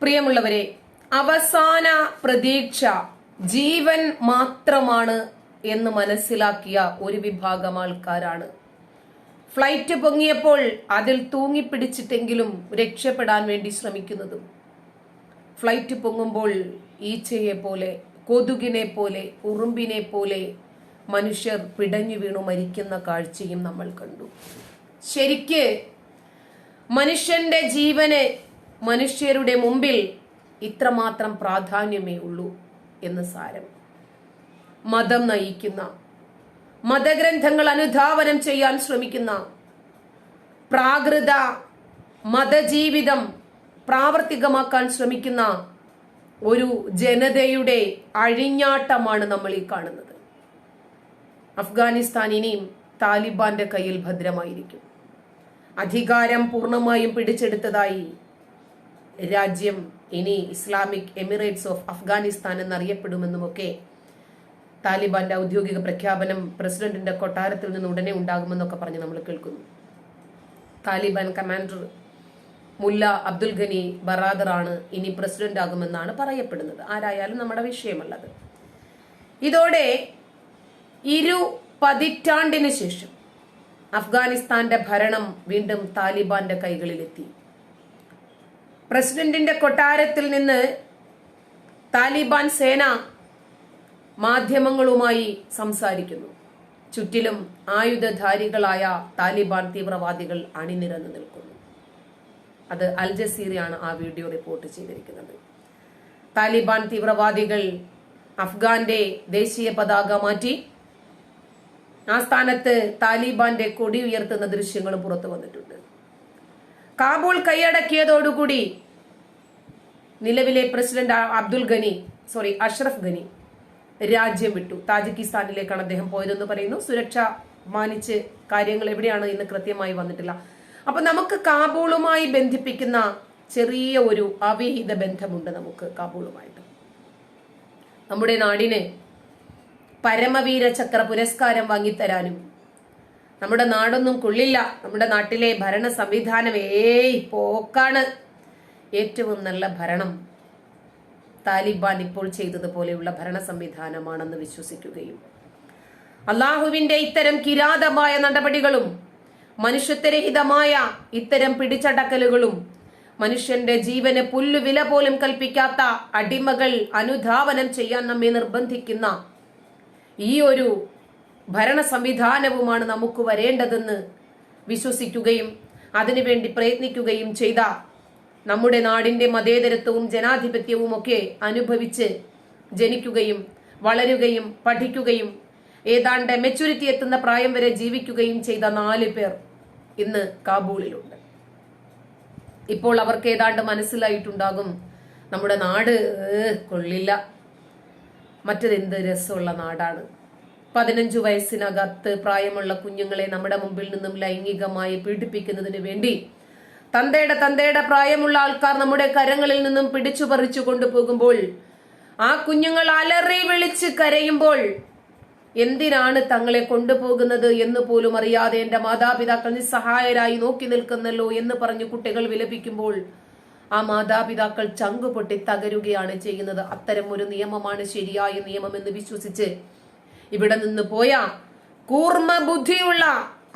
പ്രിയമുള്ളവരെ അവസാന പ്രതീക്ഷ ജീവൻ മാത്രമാണ് എന്ന് മനസ്സിലാക്കിയ ഒരു വിഭാഗം ആൾക്കാരാണ്. ഫ്ലൈറ്റ് പൊങ്ങിയപ്പോൾ അതിൽ തൂങ്ങിപ്പിടിച്ചിട്ടെങ്കിലും രക്ഷപ്പെടാൻ വേണ്ടി ശ്രമിക്കുന്നതും. ഫ്ലൈറ്റ് പൊങ്ങുമ്പോൾ ഈച്ചയെ പോലെ കൊതുകിനെ പോലെ ഉറുമ്പിനെ പോലെ മനുഷ്യർ പിടഞ്ഞു വീണു മരിക്കുന്ന കാഴ്ചയും നമ്മൾ കണ്ടു. ശരിക്ക് മനുഷ്യന്റെ ജീവന് മനുഷ്യരുടെ മുമ്പിൽ ഇത്രമാത്രം പ്രാധാന്യമേ ഉള്ളൂ എന്ന് സാരം. മതം നയിക്കുന്ന മതഗ്രന്ഥങ്ങൾ അനുധാവനം ചെയ്യാൻ ശ്രമിക്കുന്ന പ്രാകൃത മതജീവിതം പ്രാവർത്തികമാക്കാൻ ശ്രമിക്കുന്ന ഒരു ജനതയുടെ അഴിഞ്ഞാട്ടമാണ് നമ്മൾ ഈ കാണുന്നത്. അഫ്ഗാനിസ്ഥാൻ ഇനിയും താലിബാന്റെ കയ്യിൽ ഭദ്രമായിരിക്കും. അധികാരം പൂർണമായും പിടിച്ചെടുത്തതായി രാജ്യം ഇനി ഇസ്ലാമിക് എമിറേറ്റ്സ് ഓഫ് അഫ്ഗാനിസ്ഥാൻ എന്നറിയപ്പെടുമെന്നുമൊക്കെ താലിബാന്റെ ഔദ്യോഗിക പ്രഖ്യാപനം പ്രസിഡന്റിന്റെ കൊട്ടാരത്തിൽ നിന്ന് ഉടനെ ഉണ്ടാകുമെന്നൊക്കെ പറഞ്ഞ് നമ്മൾ കേൾക്കുന്നു. താലിബാൻ കമാൻഡർ മുല്ല അബ്ദുൽ ഖനി ബറാദറാണ് ഇനി പ്രസിഡന്റ് ആകുമെന്നാണ് പറയപ്പെടുന്നത്. ആരായാലും നമ്മുടെ വിഷയമല്ലത് ഇതോടെ ഇരു പതിറ്റാണ്ടിന് ശേഷം അഫ്ഗാനിസ്ഥാന്റെ ഭരണം വീണ്ടും താലിബാന്റെ കൈകളിലെത്തി. പ്രസിഡന്റിന്റെ കൊട്ടാരത്തിൽ നിന്ന് താലിബാൻ സേന മാധ്യമങ്ങളുമായി സംസാരിക്കുന്നു. ചുറ്റിലും ആയുധധാരികളായ താലിബാൻ തീവ്രവാദികൾ അണിനിരന്ന് നിൽക്കുന്നു. അത് അൽ ജസീറയാണ് ആ വീഡിയോ റിപ്പോർട്ട് ചെയ്തിരിക്കുന്നത്. താലിബാൻ തീവ്രവാദികൾ അഫ്ഗാന്റെ ദേശീയ പതാക മാറ്റി ആ സ്ഥാനത്ത് താലിബാന്റെ കൊടി ഉയർത്തുന്ന ദൃശ്യങ്ങൾ പുറത്തു വന്നിട്ടുണ്ട്. കാബൂൾ കൈയടക്കിയതോടുകൂടി നിലവിലെ പ്രസിഡന്റ് അബ്ദുൽ ഗനി സോറി അഷ്റഫ് ഗനി രാജ്യം വിട്ടു. താജിക്കിസ്ഥാനിലേക്കാണ് അദ്ദേഹം പോയതെന്ന് പറയുന്നു. സുരക്ഷ മാനിച്ച് കാര്യങ്ങൾ എവിടെയാണ് ഇന്ന് കൃത്യമായി വന്നിട്ടില്ല. അപ്പൊ നമുക്ക് കാബൂളുമായി ബന്ധിപ്പിക്കുന്ന ചെറിയ ഒരു അവിഹിത ബന്ധമുണ്ട് നമുക്ക് കാബൂളുമായിട്ട്. നമ്മുടെ നാടിന് പരമവീര ചക്ര പുരസ്കാരം വാങ്ങിത്തരാനും നമ്മുടെ നാടൊന്നും കൊള്ളില്ല. നമ്മുടെ നാട്ടിലെ ഭരണ സംവിധാനം ഏയ് പോക്കാണ്. ഏറ്റവും നല്ല ഭരണം താലിബാൻ ഇപ്പോൾ ചെയ്തതുപോലെയുള്ള ഭരണ സംവിധാനമാണെന്ന് വിശ്വസിക്കുകയും അള്ളാഹുവിന്റെ ഇത്തരം കിരാതമായ നടപടികളും മനുഷ്യത്വരഹിതമായ ഇത്തരം പിടിച്ചടക്കലുകളും മനുഷ്യന്റെ ജീവന് പുല്ലുവില പോലും കൽപ്പിക്കാത്ത അടിമകൾ അനുധാവനം ചെയ്യാൻ നമ്മെ നിർബന്ധിക്കുന്ന ഈ ഒരു ഭരണ സംവിധാനവുമാണ് നമുക്ക് വരേണ്ടതെന്ന് വിശ്വസിക്കുകയും അതിനുവേണ്ടി പ്രയത്നിക്കുകയും ചെയ്ത നമ്മുടെ നാടിന്റെ മതേതരത്വവും ജനാധിപത്യവും ഒക്കെ അനുഭവിച്ച് ജനിക്കുകയും വളരുകയും പഠിക്കുകയും ഏതാണ്ട് മെച്ചൂരിറ്റി എത്തുന്ന പ്രായം വരെ ജീവിക്കുകയും ചെയ്ത നാല് പേർ ഇന്ന് കാബൂളിലുണ്ട്. ഇപ്പോൾ അവർക്ക് ഏതാണ്ട് മനസ്സിലായിട്ടുണ്ടാകും നമ്മുടെ നാട് കൊള്ളില്ല. എന്ത് രസമുള്ള നാടാണ്. പതിനഞ്ചു വയസ്സിനകത്ത് പ്രായമുള്ള കുഞ്ഞുങ്ങളെ നമ്മുടെ മുമ്പിൽ നിന്നും ലൈംഗികമായി പീഡിപ്പിക്കുന്നതിന് വേണ്ടി തന്തയുടെ തന്തയുടെ പ്രായമുള്ള ആൾക്കാർ നമ്മുടെ കരങ്ങളിൽ നിന്നും പിടിച്ചു പറിച്ചു കൊണ്ടുപോകുമ്പോൾ ആ കുഞ്ഞുങ്ങൾ അലറി വിളിച്ച് കരയുമ്പോൾ എന്തിനാണ് തങ്ങളെ കൊണ്ടുപോകുന്നത് എന്ന് പോലും അറിയാതെ എന്റെ മാതാപിതാക്കൾ നിസ്സഹായരായി നോക്കി നിൽക്കുന്നല്ലോ എന്ന് പറഞ്ഞ് കുട്ടികൾ വിലപിക്കുമ്പോൾ ആ മാതാപിതാക്കൾ ചങ്കുപൊട്ടി തകരുകയാണ് ചെയ്യുന്നത്. അത്തരം ഒരു നിയമമാണ് ശരിയായ നിയമം എന്ന് വിശ്വസിച്ച് ഇവിടെ നിന്ന് പോയ കൂർമ്മ ബുദ്ധിയുള്ള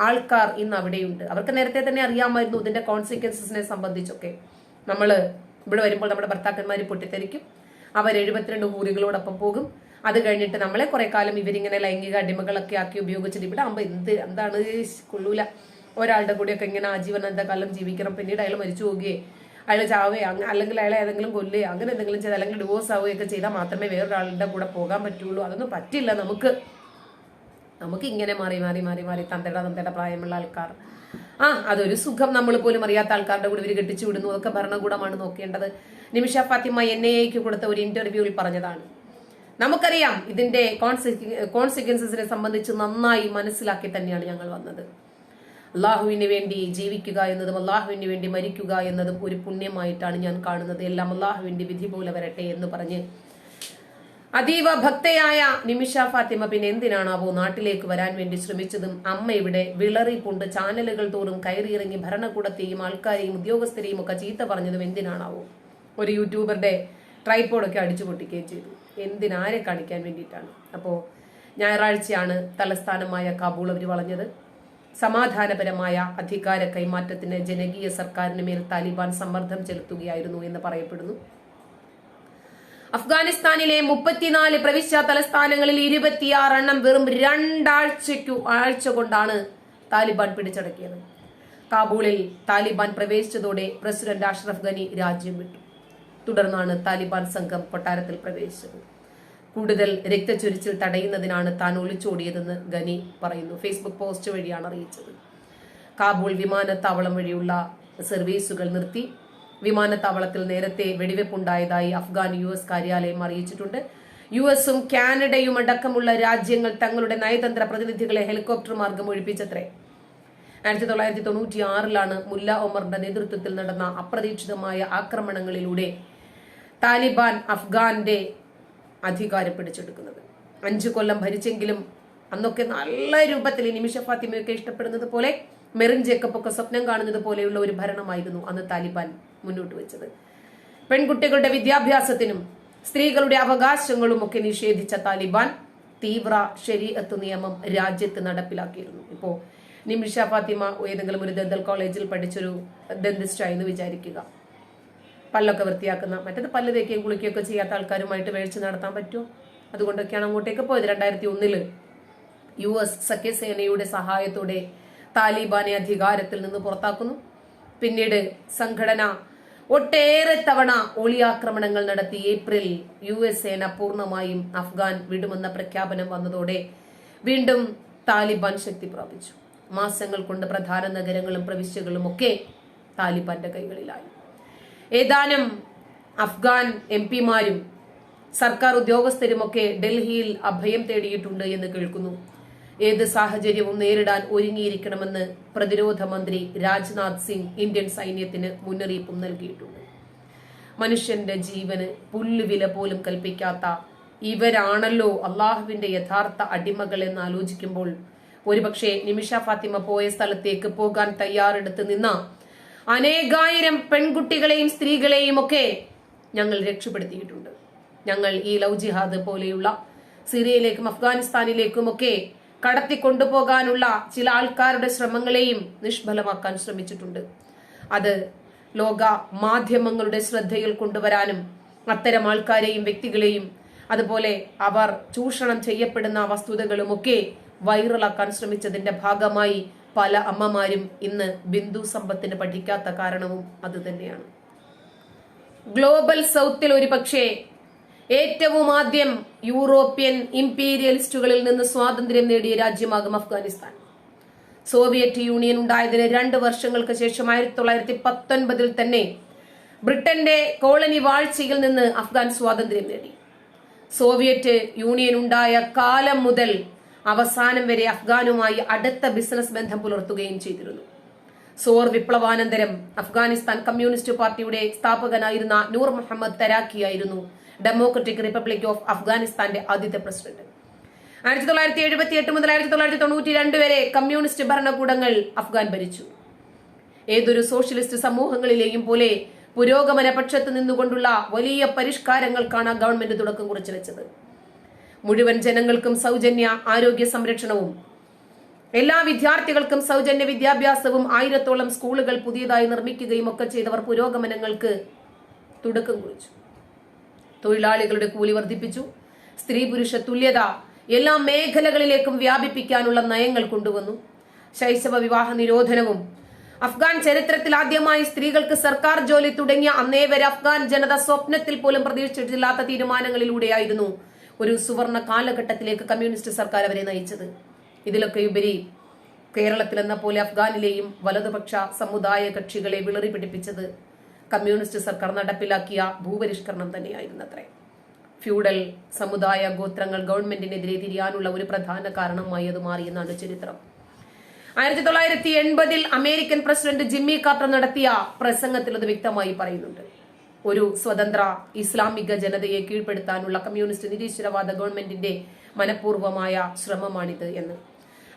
ആൾക്കാർ ഇന്ന് അവിടെയുണ്ട്. അവർക്ക് നേരത്തെ തന്നെ അറിയാമായിരുന്നു ഇതിന്റെ കോൺസിക്വൻസസിനെ സംബന്ധിച്ചൊക്കെ. നമ്മൾ ഇവിടെ വരുമ്പോൾ നമ്മുടെ ഭർത്താക്കന്മാർ പൊട്ടിത്തെറിക്കും. അവർ എഴുപത്തിരണ്ട് ഊരുകളോടൊപ്പം പോകും. അത് കഴിഞ്ഞിട്ട് നമ്മളെ കുറെ കാലം ഇവരിങ്ങനെ ലൈംഗിക അടിമകളൊക്കെ ആക്കി ഉപയോഗിച്ചിട്ട് ഇവിടെ ആകുമ്പോൾ എന്ത് എന്താണ്? കൊള്ളൂല. ഒരാളുടെ കൂടെയൊക്കെ ഇങ്ങനെ ആജീവനാന്ത കാലം ജീവിക്കണം. പിന്നീട് അയാൾ മരിച്ചു പോവുകയെ. അയാൾ ചാവുകയോ അല്ലെങ്കിൽ അയാളെ ഏതെങ്കിലും കൊല്ലുകയോ അങ്ങനെ എന്തെങ്കിലും ചെയ്ത് അല്ലെങ്കിൽ ഡിവോഴ്സ് ആവുകയൊക്കെ ചെയ്താൽ മാത്രമേ വേറൊരാളുടെ കൂടെ പോകാൻ പറ്റുള്ളൂ. അതൊന്നും പറ്റില്ല നമുക്ക്. നമുക്ക് ഇങ്ങനെ മാറി മാറി മാറി മാറി തന്തയുടെ തന്തയുടെ പ്രായമുള്ള ആൾക്കാർ. ആ അതൊരു സുഖം നമ്മൾ പോലും അറിയാത്ത ആൾക്കാരുടെ കൂടെ ഇവർ കെട്ടിച്ചു വിടുന്നു. അതൊക്കെ ഭരണകൂടമാണ് നോക്കേണ്ടത്. നിമിഷ ഫാത്തിമ എൻ എക്ക് കൊടുത്ത ഒരു ഇന്റർവ്യൂവിൽ പറഞ്ഞതാണ്. നമുക്കറിയാം ഇതിന്റെ കോൺസിക്വൻസസിനെ സംബന്ധിച്ച് നന്നായി മനസ്സിലാക്കി തന്നെയാണ് ഞങ്ങൾ വന്നത്. അള്ളാഹുവിന് വേണ്ടി ജീവിക്കുക എന്നതും അള്ളാഹുവിന് വേണ്ടി മരിക്കുക എന്നതും ഒരു പുണ്യമായിട്ടാണ് ഞാൻ കാണുന്നത്. എല്ലാം അള്ളാഹുവിന്റെ വിധി പോലെ വരട്ടെ എന്ന് പറഞ്ഞ് അതീവ ഭക്തയായ നിമിഷ ഫാത്തിമ പിന്നെ എന്തിനാണാവോ നാട്ടിലേക്ക് വരാൻ വേണ്ടി ശ്രമിച്ചതും അമ്മ ഇവിടെ വിളറിക്കൊണ്ട് ചാനലുകൾ തോറും കയറിയിറങ്ങി ഭരണകൂടത്തെയും ആൾക്കാരെയും ഉദ്യോഗസ്ഥരെയും ഒക്കെ ചീത്ത പറഞ്ഞതും എന്തിനാണാവോ? ഒരു യൂട്യൂബറുടെ ട്രൈപ്പോഡൊക്കെ അടിച്ചു പൊട്ടിക്കുകയും ചെയ്തു. എന്തിനാരെ കാണിക്കാൻ വേണ്ടിയിട്ടാണ്? അപ്പോൾ ഞായറാഴ്ചയാണ് തലസ്ഥാനമായ കാബൂൾ അവർ വളഞ്ഞത്. സമാധാനപരമായ അധികാര കൈമാറ്റത്തിന് ജനകീയ സർക്കാരിന് മേൽ താലിബാൻ സമ്മർദ്ദം ചെലുത്തുകയായിരുന്നു എന്ന് പറയപ്പെടുന്നു. അഫ്ഗാനിസ്ഥാനിലെ മുപ്പത്തിനാല് പ്രവിശ്യ തലസ്ഥാനങ്ങളിൽ ഇരുപത്തിയാറ് എണ്ണം വെറും രണ്ടാഴ്ചയ്ക്കു ആഴ്ച കൊണ്ടാണ് താലിബാൻ പിടിച്ചടക്കിയത്. കാബൂളിൽ താലിബാൻ പ്രവേശിച്ചതോടെ പ്രസിഡന്റ് അഷ്റഫ് ഗനി രാജ്യം വിട്ടു. തുടർന്നാണ് താലിബാൻ സംഘം കൊട്ടാരത്തിൽ പ്രവേശിച്ചത്. കൂടുതൽ രക്തചൊരിച്ചിൽ തടയുന്നതിനാണ് താൻ ഒളിച്ചോടിയതെന്ന് ഗനി പറയുന്നു. ഫേസ്ബുക്ക് പോസ്റ്റ് വഴിയാണ് അറിയിച്ചത്. കാബൂൾ വിമാനത്താവളം വഴിയുള്ള സർവീസുകൾ നിർത്തി. വിമാനത്താവളത്തിൽ നേരത്തെ വെടിവെപ്പുണ്ടായതായി അഫ്ഗാൻ യു എസ് കാര്യാലയം അറിയിച്ചിട്ടുണ്ട്. യു എസും കാനഡയും അടക്കമുള്ള രാജ്യങ്ങൾ തങ്ങളുടെ നയതന്ത്ര പ്രതിനിധികളെ ഹെലികോപ്റ്റർ മാർഗം ഒഴിപ്പിച്ചത്രേ. ആയിരത്തി തൊള്ളായിരത്തി തൊണ്ണൂറ്റി ആറിലാണ് മുല്ല ഒമറിന്റെ നേതൃത്വത്തിൽ നടന്ന അപ്രതീക്ഷിതമായ ആക്രമണങ്ങളിലൂടെ താലിബാൻ അഫ്ഗാന്റെ അധികാരം പിടിച്ചെടുക്കുന്നത്. അഞ്ചു കൊല്ലം ഭരിച്ചെങ്കിലും അന്നൊക്കെ നല്ല രൂപത്തിൽ നിമിഷ ഫാത്തിമയൊക്കെ ഇഷ്ടപ്പെടുന്നത് പോലെ മെറിൻ ജേക്കബ് ഒക്കെ സ്വപ്നം കാണുന്നത് പോലെയുള്ള ഒരു ഭരണമായിരുന്നു അന്ന് താലിബാൻ മുന്നോട്ട് വെച്ചത്. പെൺകുട്ടികളുടെ വിദ്യാഭ്യാസത്തിനും സ്ത്രീകളുടെ അവകാശങ്ങളും ഒക്കെ നിഷേധിച്ച താലിബാൻ തീവ്ര ശരീഅത്ത് നിയമം രാജ്യത്ത് നടപ്പിലാക്കിയിരുന്നു. ഇപ്പോ നിമിഷ ഫാത്തിമ ഏതെങ്കിലും ഒരു ദന്തൽ കോളേജിൽ പഠിച്ചൊരു ഡെന്റിസ്റ്റായി എന്ന് വിചാരിക്കുക. പല്ലൊക്കെ വൃത്തിയാക്കുന്ന മറ്റേത് പല്ല് തേക്കുകയും കുളിക്കുകയൊക്കെ ചെയ്യാത്ത ആൾക്കാരുമായിട്ട് വേഴ്ച നടത്താൻ പറ്റുമോ? അതുകൊണ്ടൊക്കെയാണ് അങ്ങോട്ടേക്ക് പോയത് രണ്ടായിരത്തി ഒന്നിൽ യു എസ് സഖ്യസേനയുടെ സഹായത്തോടെ താലിബാനെ അധികാരത്തിൽ നിന്ന് പുറത്താക്കുന്നു. പിന്നീട് സംഘടന ഒട്ടേറെ തവണ ഒളിയാക്രമണങ്ങൾ നടത്തി. ഏപ്രിൽ യു എസ് സേന പൂർണമായും അഫ്ഗാൻ വിടുമെന്ന പ്രഖ്യാപനം വന്നതോടെ വീണ്ടും താലിബാൻ ശക്തി പ്രാപിച്ചു. മാസങ്ങൾ കൊണ്ട് പ്രധാന നഗരങ്ങളും പ്രവിശ്യകളും ഒക്കെ താലിബാന്റെ കൈകളിലായി. ഏതാനും അഫ്ഗാൻ എം പിമാരും സർക്കാർ ഉദ്യോഗസ്ഥരുമൊക്കെ ഡൽഹിയിൽ അഭയം തേടിയിട്ടുണ്ട് എന്ന് കേൾക്കുന്നു. ഏത് സാഹചര്യവും നേരിടാൻ ഒരുങ്ങിയിരിക്കണമെന്ന് പ്രതിരോധ മന്ത്രി രാജ്നാഥ് സിംഗ് ഇന്ത്യൻ സൈന്യത്തിന് മുന്നറിയിപ്പും നൽകിയിട്ടുണ്ട്. മനുഷ്യന്റെ ജീവന് പുല്ലുവില പോലും കൽപ്പിക്കാത്ത ഇവരാണല്ലോ അള്ളാഹുവിന്റെ യഥാർത്ഥ അടിമകൾ എന്ന് ആലോചിക്കുമ്പോൾ ഒരുപക്ഷെ നിമിഷ ഫാത്തിമ പോയ സ്ഥലത്തേക്ക് പോകാൻ തയ്യാറെടുത്ത് നിന്ന അനേകായിരം പെൺകുട്ടികളെയും സ്ത്രീകളെയും ഒക്കെ ഞങ്ങൾ രക്ഷപ്പെടുത്തിയിട്ടുണ്ട്. ഞങ്ങൾ ഈ ലവ് ജിഹാദ് പോലെയുള്ള സിറിയയിലേക്കും അഫ്ഗാനിസ്ഥാനിലേക്കും ഒക്കെ കടത്തിക്കൊണ്ടുപോകാനുള്ള ചില ആൾക്കാരുടെ ശ്രമങ്ങളെയും നിഷ്ഫലമാക്കാൻ ശ്രമിച്ചിട്ടുണ്ട്. അത് ലോക മാധ്യമങ്ങളുടെ ശ്രദ്ധയിൽ കൊണ്ടുവരാനും അത്തരം ആൾക്കാരെയും വ്യക്തികളെയും അതുപോലെ അവർ ചൂഷണം ചെയ്യപ്പെടുന്ന വസ്തുതകളുമൊക്കെ വൈറലാക്കാൻ ശ്രമിച്ചതിന്റെ ഭാഗമായി പല അമ്മമാരും ഇന്ന് ബിന്ദു സമ്പത്തിന് പഠിക്കാത്ത കാരണവും അത് തന്നെയാണ്. ഗ്ലോബൽ സൗത്തിൽ ഒരുപക്ഷെ ഏറ്റവും ആദ്യം യൂറോപ്യൻ ഇംപീരിയലിസ്റ്റുകളിൽ നിന്ന് സ്വാതന്ത്ര്യം നേടിയ രാജ്യമാകും അഫ്ഗാനിസ്ഥാൻ. സോവിയറ്റ് യൂണിയൻ ഉണ്ടായതിന് രണ്ട് വർഷങ്ങൾക്ക് ശേഷം ആയിരത്തി തൊള്ളായിരത്തി പത്തൊൻപതിൽ തന്നെ ബ്രിട്ടന്റെ കോളനി വാഴ്ചയിൽ നിന്ന് അഫ്ഗാൻ സ്വാതന്ത്ര്യം നേടി. സോവിയറ്റ് യൂണിയൻ ഉണ്ടായ കാലം മുതൽ അവസാനം വരെ അഫ്ഗാനുമായി അടുത്ത ബിസിനസ് ബന്ധം പുലർത്തുകയും ചെയ്തിരുന്നു. സോർ വിപ്ലവാനന്തരം അഫ്ഗാനിസ്ഥാൻ കമ്മ്യൂണിസ്റ്റ് പാർട്ടിയുടെ സ്ഥാപകനായിരുന്ന നൂർ മുഹമ്മദ് തരാക്കിയായിരുന്നു ഡെമോക്രറ്റിക് റിപ്പബ്ലിക് ഓഫ് അഫ്ഗാനിസ്ഥാന്റെ ആദ്യത്തെ പ്രസിഡന്റ്. ആയിരത്തി തൊള്ളായിരത്തി എഴുപത്തി എട്ട് മുതൽ ആയിരത്തി തൊള്ളായിരത്തി തൊണ്ണൂറ്റി രണ്ട് വരെ കമ്മ്യൂണിസ്റ്റ് ഭരണകൂടങ്ങൾ അഫ്ഗാൻ ഭരിച്ചു. ഏതൊരു സോഷ്യലിസ്റ്റ് സമൂഹങ്ങളിലെയും പോലെ പുരോഗമന പക്ഷത്ത് നിന്നുകൊണ്ടുള്ള വലിയ പരിഷ്കാരങ്ങൾക്കാണ് ഗവൺമെന്റ് തുടക്കം കുറിച്ചു വെച്ചത്. മുഴുവൻ ജനങ്ങൾക്കും സൗജന്യ ആരോഗ്യ സംരക്ഷണവും. എല്ലാ വിദ്യാർത്ഥികൾക്കും സൗജന്യ വിദ്യാഭ്യാസവും ആയിരത്തോളം സ്കൂളുകൾ പുതിയതായി നിർമ്മിക്കുകയും ഒക്കെ ചെയ്തവർ പുരോഗമനങ്ങൾക്ക് തുടക്കം കുറിച്ചു. തൊഴിലാളികളുടെ കൂലി വർദ്ധിപ്പിച്ചു. സ്ത്രീ പുരുഷ തുല്യത എല്ലാ മേഖലകളിലേക്കും വ്യാപിപ്പിക്കാനുള്ള നയങ്ങൾ കൊണ്ടുവന്നു. ശൈശവ വിവാഹ നിരോധനവും. അഫ്ഗാൻ ചരിത്രത്തിൽ ആദ്യമായി സ്ത്രീകൾക്ക് സർക്കാർ ജോലി തുടങ്ങിയ അന്നേവരെ അഫ്ഗാൻ ജനത സ്വപ്നത്തിൽ പോലും പ്രതീക്ഷിച്ചിട്ടില്ലാത്ത തീരുമാനങ്ങളിലൂടെയായിരുന്നു ഒരു സുവർണ കാലഘട്ടത്തിലേക്ക് കമ്മ്യൂണിസ്റ്റ് സർക്കാർ അവരെ നയിച്ചത്. ഇതിലൊക്കെ ഉപരി കേരളത്തിലെന്ന പോലെ അഫ്ഗാനിലെയും വലതുപക്ഷ സമുദായ കക്ഷികളെ വിളറി പിടിപ്പിച്ചത് കമ്മ്യൂണിസ്റ്റ് സർക്കാർ നടപ്പിലാക്കിയ ഭൂപരിഷ്കരണം തന്നെയായിരുന്നത്രേ. ഫ്യൂഡൽ സമുദായ ഗോത്രങ്ങൾ ഗവൺമെന്റിനെതിരെ തിരിയാനുള്ള ഒരു പ്രധാന കാരണമായി അത് മാറിയെന്നാണ് ചരിത്രം. ആയിരത്തി തൊള്ളായിരത്തി എൺപതിൽ അമേരിക്കൻ പ്രസിഡന്റ് ജിമ്മി കാർട്ടർ നടത്തിയ പ്രസംഗത്തിൽ അത് വ്യക്തമായി പറയുന്നുണ്ട്. ഒരു സ്വതന്ത്ര ഇസ്ലാമിക ജനതയെ കീഴ്പ്പെടുത്താനുള്ള കമ്മ്യൂണിസ്റ്റ് നിരീശ്വരവാദ ഗവൺമെന്റിന്റെ മനഃപൂർവമായ ശ്രമമാണിത് എന്ന്.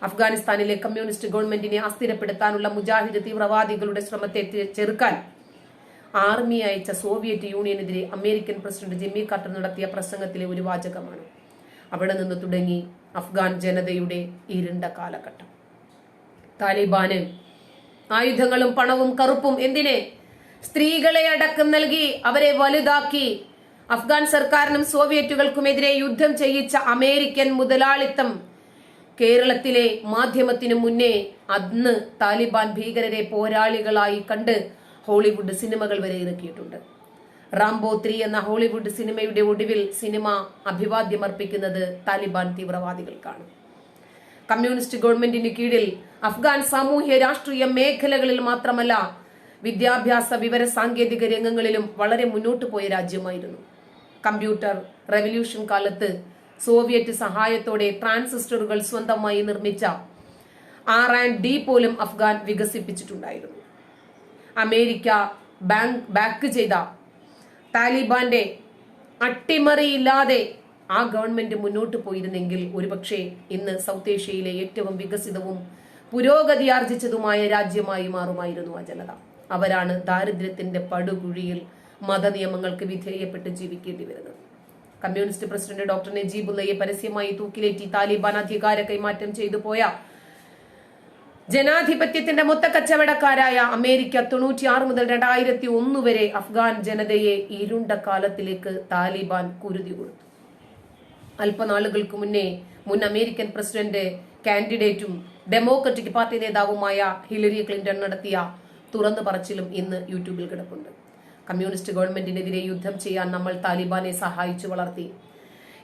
അഫ്ഗാനിസ്ഥാനിലെ കമ്മ്യൂണിസ്റ്റ് ഗവൺമെന്റിനെ അസ്ഥിരപ്പെടുത്താനുള്ള മുജാഹിദ് തീവ്രവാദികളുടെ ശ്രമത്തെ ചെറുക്കാൻ ആർമി അയച്ച സോവിയറ്റ് യൂണിയനെതിരെ അമേരിക്കൻ പ്രസിഡന്റ് ജിമ്മി കാർട്ടർ നടത്തിയ പ്രസംഗത്തിലെ ഒരു വാചകമാണ്. അവിടെ നിന്ന് തുടങ്ങി അഫ്ഗാൻ ജനതയുടെ ഇരുണ്ട കാലഘട്ടം. താലിബാന് ആയുധങ്ങളും പണവും കറുപ്പും എന്തിനെ സ്ത്രീകളെ അടക്കം നൽകി അവരെ വലുതാക്കി. അഫ്ഗാൻ സർക്കാരിനും സോവിയറ്റുകൾക്കുമെതിരെ യുദ്ധം ചെയ്യിച്ച അമേരിക്കൻ മുതലാളിത്തം. കേരളത്തിലെ മാധ്യമത്തിനു മുന്നേ അന്ന് താലിബാൻ ഭീകരരെ പോരാളികളായി കണ്ട് ഹോളിവുഡ് സിനിമകൾ വരെ ഇറക്കിയിട്ടുണ്ട്. റാംബോ ത്രീ എന്ന ഹോളിവുഡ് സിനിമയുടെ ഒടുവിൽ സിനിമ അഭിവാദ്യമർപ്പിക്കുന്നത് താലിബാൻ തീവ്രവാദികൾക്കാണ്. കമ്മ്യൂണിസ്റ്റ് ഗവൺമെന്റിന് കീഴിൽ അഫ്ഗാൻ സാമൂഹ്യ രാഷ്ട്രീയ മേഖലകളിൽ മാത്രമല്ല വിദ്യാഭ്യാസ വിവര സാങ്കേതിക രംഗങ്ങളിലും വളരെ മുന്നോട്ട് പോയ രാജ്യമായിരുന്നു. കമ്പ്യൂട്ടർ റെവല്യൂഷൻ കാലത്ത് സോവിയറ്റ് സഹായത്തോടെ ട്രാൻസിസ്റ്ററുകൾ സ്വന്തമായി നിർമ്മിച്ച ആർ ആൻഡ് ഡി പോലും അഫ്ഗാൻ വികസിപ്പിച്ചിട്ടുണ്ടായിരുന്നു. അമേരിക്ക ബാങ്ക് ബാക്ക് ചെയ്ത താലിബാന്റെ അട്ടിമറിയില്ലാതെ ആ ഗവൺമെന്റ് മുന്നോട്ട് പോയിരുന്നെങ്കിൽ ഒരുപക്ഷെ ഇന്ന് സൗത്ത് ഏഷ്യയിലെ ഏറ്റവും വികസിതവും പുരോഗതി ആർജിച്ചതുമായ രാജ്യമായി മാറുമായിരുന്നു ആ ജനത. അവരാണ് ദാരിദ്ര്യത്തിന്റെ പടുകുഴിയിൽ മതനിയമങ്ങൾക്ക് വിധേയപ്പെട്ട് ജീവിക്കേണ്ടി വരുന്നത്. കമ്മ്യൂണിസ്റ്റ് പ്രസിഡന്റ് ഡോക്ടർ നജീബുല്ലയെ പരസ്യമായി തൂക്കിലേറ്റി താലിബാൻ അധികാര കൈമാറ്റം ചെയ്തു പോയ ജനാധിപത്യത്തിന്റെ മൊത്ത കച്ചവടക്കാരായ അമേരിക്ക തൊണ്ണൂറ്റിയാറ് മുതൽ രണ്ടായിരത്തി ഒന്ന് വരെ അഫ്ഗാൻ ജനതയെ ഇരുണ്ട കാലത്തിലേക്ക് താലിബാൻ കുരുതി കൊടുത്തു അല്പനാളുകൾക്ക് മുന്നേ മുൻ അമേരിക്കൻ പ്രസിഡന്റ് കാൻഡിഡേറ്റും ഡെമോക്രറ്റിക് പാർട്ടി നേതാവുമായ ഹിലരി ക്ലിന്റൺ നടത്തിയ തുറന്നു പറച്ചിലും ഇന്ന് യൂട്യൂബിൽ കിടപ്പുണ്ട്. കമ്മ്യൂണിസ്റ്റ് ഗവൺമെന്റിനെതിരെ യുദ്ധം ചെയ്യാൻ നമ്മൾ താലിബാനെ സഹായിച്ചു വളർത്തി.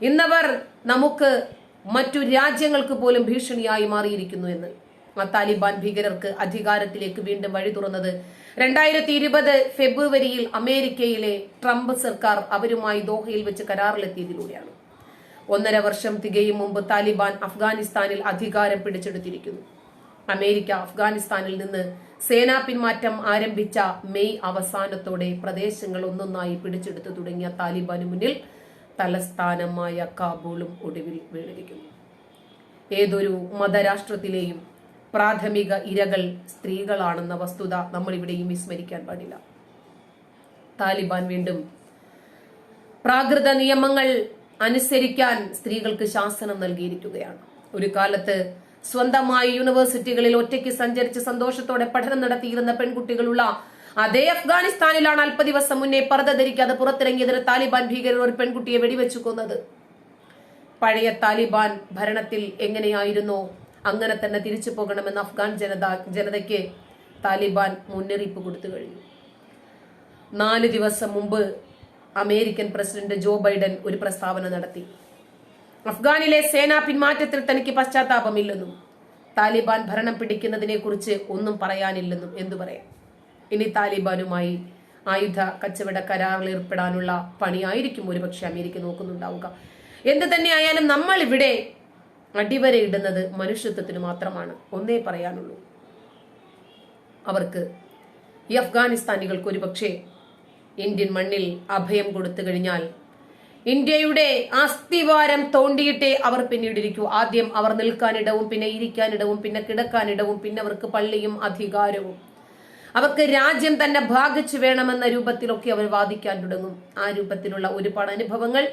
ഇന്നവർ നമുക്ക് മറ്റു രാജ്യങ്ങൾക്ക് പോലും ഭീഷണിയായി മാറിയിരിക്കുന്നു എന്ന്. ആ താലിബാൻ ഭീകരർക്ക് അധികാരത്തിലേക്ക് വീണ്ടും വഴി തുറന്നത് രണ്ടായിരത്തി ഇരുപത് ഫെബ്രുവരിയിൽ അമേരിക്കയിലെ ട്രംപ് സർക്കാർ അവരുമായി ദോഹയിൽ വെച്ച് കരാറിലെത്തിയതിലൂടെയാണ്. ഒന്നര വർഷം തികയും മുമ്പ് താലിബാൻ അഫ്ഗാനിസ്ഥാനിൽ അധികാരം പിടിച്ചെടുത്തിരിക്കുന്നു. അമേരിക്ക അഫ്ഗാനിസ്ഥാനിൽ നിന്ന് സേനാ പിന്മാറ്റം ആരംഭിച്ച മെയ് അവസാനത്തോടെ പ്രദേശങ്ങൾ ഒന്നൊന്നായി പിടിച്ചെടുത്തു തുടങ്ങിയ താലിബാന് മുന്നിൽ തലസ്ഥാനമായ കാബൂളും ഒടുവിൽ വീണിരിക്കുന്നു. ഏതൊരു മതരാഷ്ട്രത്തിലെയും പ്രാഥമിക ഇരകൾ സ്ത്രീകളാണെന്ന വസ്തുത നമ്മൾ ഇവിടെയും വിസ്മരിക്കാൻ പാടില്ല. താലിബാൻ വീണ്ടും പ്രാകൃത നിയമങ്ങൾ അനുസരിക്കാൻ സ്ത്രീകൾക്ക് ശാസനം നൽകിയിരിക്കുകയാണ്. ഒരു കാലത്ത് സ്വന്തമായി യൂണിവേഴ്സിറ്റികളിൽ ഒറ്റയ്ക്ക് സഞ്ചരിച്ച് സന്തോഷത്തോടെ പഠനം നടത്തിയിരുന്ന പെൺകുട്ടികളുള്ള അതേ അഫ്ഗാനിസ്ഥാനിലാണ് അല്പ ദിവസം മുന്നേ പർദ്ദ ധരിക്കാതെ പുറത്തിറങ്ങിയതിന് താലിബാൻ ഭീകരർ ഒരു പെൺകുട്ടിയെ വെടിവെച്ചു കൊന്നത്. പഴയ താലിബാൻ ഭരണത്തിൽ എങ്ങനെയായിരുന്നു? അങ്ങനെ തന്നെ തിരിച്ചു പോകണമെന്ന് അഫ്ഗാൻ ജനത ജനതയ്ക്ക് താലിബാൻ മുന്നറിയിപ്പ് കൊടുത്തു കഴിഞ്ഞു. നാല് ദിവസം മുമ്പ് അമേരിക്കൻ പ്രസിഡന്റ് ജോ ബൈഡൻ ഒരു പ്രസ്താവന നടത്തി. അഫ്ഗാനിലെ സേനാ പിന്മാറ്റത്തിൽ തനിക്ക് പശ്ചാത്താപമില്ലെന്നും താലിബാൻ ഭരണം പിടിക്കുന്നതിനെ കുറിച്ച് ഒന്നും പറയാനില്ലെന്നും എന്തു പറയാം? ഇനി താലിബാനുമായി ആയുധ കച്ചവട കരാറിൽ ഏർപ്പെടാനുള്ള പണിയായിരിക്കും ഒരുപക്ഷെ അമേരിക്ക നോക്കുന്നുണ്ടാവുക. എന്ത് തന്നെയായാലും നമ്മൾ ഇവിടെ അടിവരയിടുന്നത് മനുഷ്യത്വത്തിന് മാത്രമാണ്. ഒന്നേ പറയാനുള്ളൂ. അവർക്ക് ഈ അഫ്ഗാനിസ്ഥാനികൾക്ക് ഒരുപക്ഷെ ഇന്ത്യൻ മണ്ണിൽ അഭയം കൊടുത്തു കഴിഞ്ഞാൽ ഇന്ത്യയുടെ അസ്ഥിവാരം തോണ്ടിയിട്ടേ അവർ പിന്നീട് ഇരിക്കൂ ആദ്യം അവർ നിൽക്കാനിടവും പിന്നെ ഇരിക്കാനിടവും പിന്നെ കിടക്കാനിടവും പിന്നെ അവർക്ക് പള്ളിയും അധികാരവും. അവർക്ക് രാജ്യം തന്നെ ഭാഗിച്ചു വേണമെന്ന രൂപത്തിലൊക്കെ അവർ വാദിക്കാൻ തുടങ്ങും. ആ രൂപത്തിലുള്ള ഒരുപാട് അനുഭവങ്ങൾ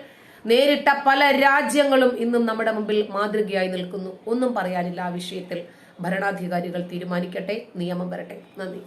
നേരിട്ട പല രാജ്യങ്ങളും ഇന്നും നമ്മുടെ മുമ്പിൽ മാതൃകയായി നിൽക്കുന്നു. ഒന്നും പറയാനില്ല ആ വിഷയത്തിൽ. ഭരണാധികാരികൾ തീരുമാനിക്കട്ടെ നിയമം വരട്ടെ. നന്ദി.